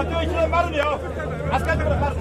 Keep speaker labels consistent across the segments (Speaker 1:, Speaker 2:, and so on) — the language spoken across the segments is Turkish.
Speaker 1: Atıyor içine var mı ya? Asker de bırak?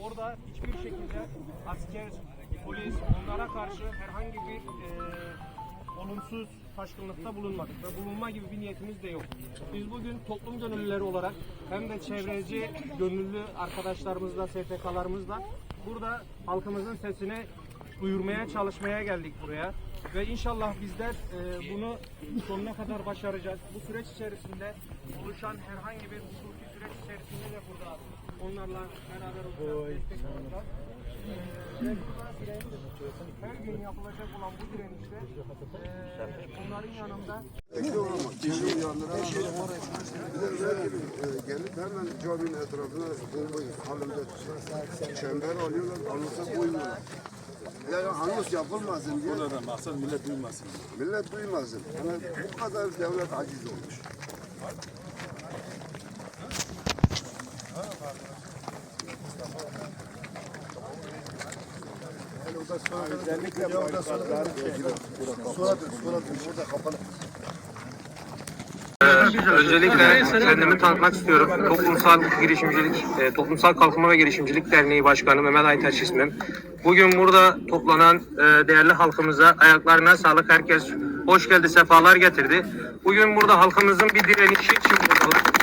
Speaker 2: Orada hiçbir şekilde asker, polis onlara karşı herhangi bir e, olumsuz taşkınlıkta bulunmadık ve bulunma gibi bir niyetimiz de yok. Biz bugün toplum gönüllüleri olarak hem de çevreci gönüllü arkadaşlarımızla, STK'larımızla burada halkımızın sesini duyurmaya çalışmaya geldik buraya. Ve inşallah bizler e, bunu sonuna kadar başaracağız. Bu süreç içerisinde oluşan herhangi bir hukuki süreç içerisinde de burada onlarla beraber olacağız, destek olacağız. E, direniş, her gün yapılacak olan bu direnişte e, onların yanında
Speaker 3: gelip hemen caminin etrafına bombayı halinde çember alıyorlar, anonsa koyuyorlar. Yani anons yapılmasın diye.
Speaker 1: Buradan maksat millet duymasın.
Speaker 3: Millet duymasın. Yani bu kadar devlet aciz olmuş.
Speaker 2: Öncelikle kendimi tanıtmak istiyorum. Toplumsal girişimcilik, e, Toplumsal Kalkınma ve Girişimcilik Derneği Başkanı Mehmet Aytaç ismim. Bugün burada toplanan e, değerli halkımıza ayaklarına sağlık. Herkes hoş geldi, sefalar getirdi. Bugün burada halkımızın bir direnişi için buradalar.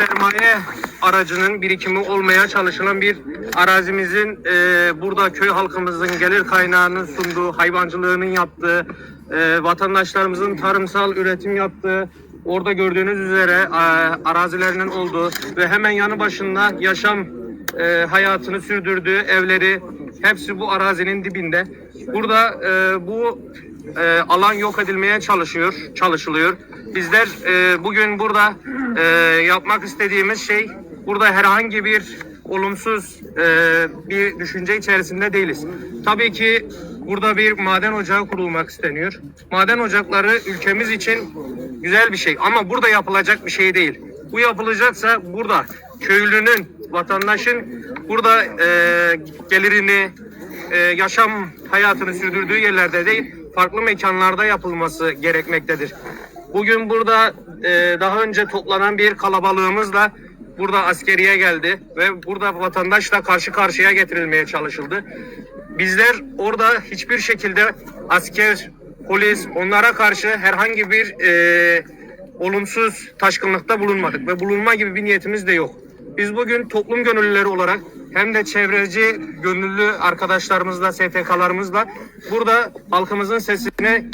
Speaker 2: Sermaye aracının birikimi olmaya çalışılan bir arazimizin e, burada köy halkımızın gelir kaynağının sunduğu, hayvancılığının yaptığı, e, vatandaşlarımızın tarımsal üretim yaptığı, orada gördüğünüz üzere e, arazilerinin olduğu ve hemen yanı başında yaşam e, hayatını sürdürdüğü evleri hepsi bu arazinin dibinde. Burada e, bu e, alan yok edilmeye çalışıyor, çalışılıyor. Bizler e, bugün burada e, yapmak istediğimiz şey burada herhangi bir olumsuz e, bir düşünce içerisinde değiliz. Tabii ki burada bir maden ocağı kurulmak isteniyor. Maden ocakları ülkemiz için güzel bir şey ama burada yapılacak bir şey değil. Bu yapılacaksa burada köylünün, vatandaşın burada e, gelirini, e, yaşam hayatını sürdürdüğü yerlerde değil, farklı mekanlarda yapılması gerekmektedir. Bugün burada e, daha önce toplanan bir kalabalığımızla burada askeriye geldi ve burada vatandaşla karşı karşıya getirilmeye çalışıldı. Bizler orada hiçbir şekilde asker, polis onlara karşı herhangi bir e, olumsuz taşkınlıkta bulunmadık ve bulunma gibi bir niyetimiz de yok. Biz bugün toplum gönüllüleri olarak hem de çevreci gönüllü arkadaşlarımızla, STK'larımızla burada halkımızın sesini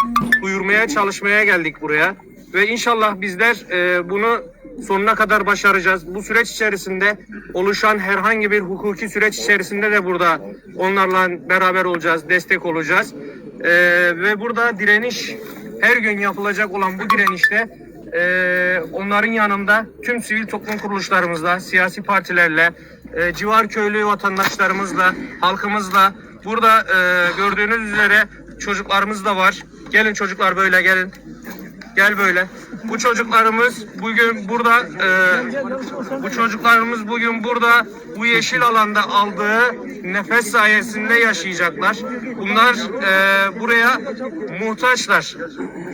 Speaker 2: duyurmaya çalışmaya geldik buraya. Ve inşallah bizler e, bunu sonuna kadar başaracağız. Bu süreç içerisinde oluşan herhangi bir hukuki süreç içerisinde de burada onlarla beraber olacağız, destek olacağız. E, ve burada direniş her gün yapılacak olan bu direnişte e, onların yanında tüm sivil toplum kuruluşlarımızla, siyasi partilerle, e, civar köylü vatandaşlarımızla, halkımızla burada e, gördüğünüz üzere çocuklarımız da var. Gelin çocuklar böyle gelin. Gel böyle. Bu çocuklarımız bugün burada e, bu çocuklarımız bugün burada bu yeşil alanda aldığı nefes sayesinde yaşayacaklar. Bunlar e, buraya muhtaçlar.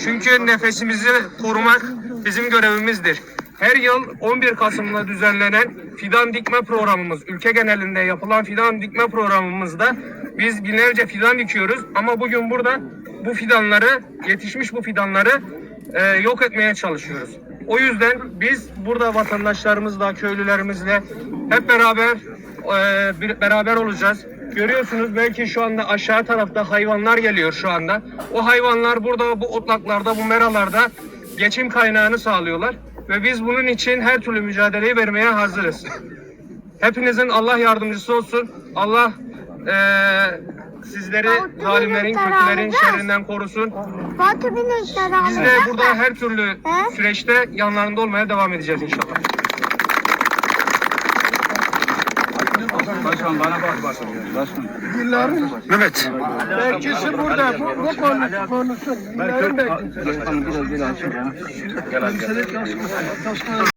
Speaker 2: Çünkü nefesimizi korumak bizim görevimizdir. Her yıl 11 Kasım'da düzenlenen fidan dikme programımız, ülke genelinde yapılan fidan dikme programımızda biz binlerce fidan dikiyoruz. Ama bugün burada bu fidanları, yetişmiş bu fidanları e, yok etmeye çalışıyoruz. O yüzden biz burada vatandaşlarımızla, köylülerimizle hep beraber e, bir- beraber olacağız. Görüyorsunuz belki şu anda aşağı tarafta hayvanlar geliyor şu anda. O hayvanlar burada bu otlaklarda, bu meralarda geçim kaynağını sağlıyorlar. Ve biz bunun için her türlü mücadeleyi vermeye hazırız. Hepinizin Allah yardımcısı olsun. Allah e, sizleri zalimlerin, kötülerin şerrinden korusun. Biz de burada her türlü süreçte yanlarında olmaya devam edeceğiz inşallah.
Speaker 1: Başkan bana bak başkan. Başkan.
Speaker 3: Mehmet.
Speaker 4: Bekçisi burada. Bu, bu konu, konusu. Bunların bekçisi.
Speaker 1: Başkanım biraz gel açın. Gel gel.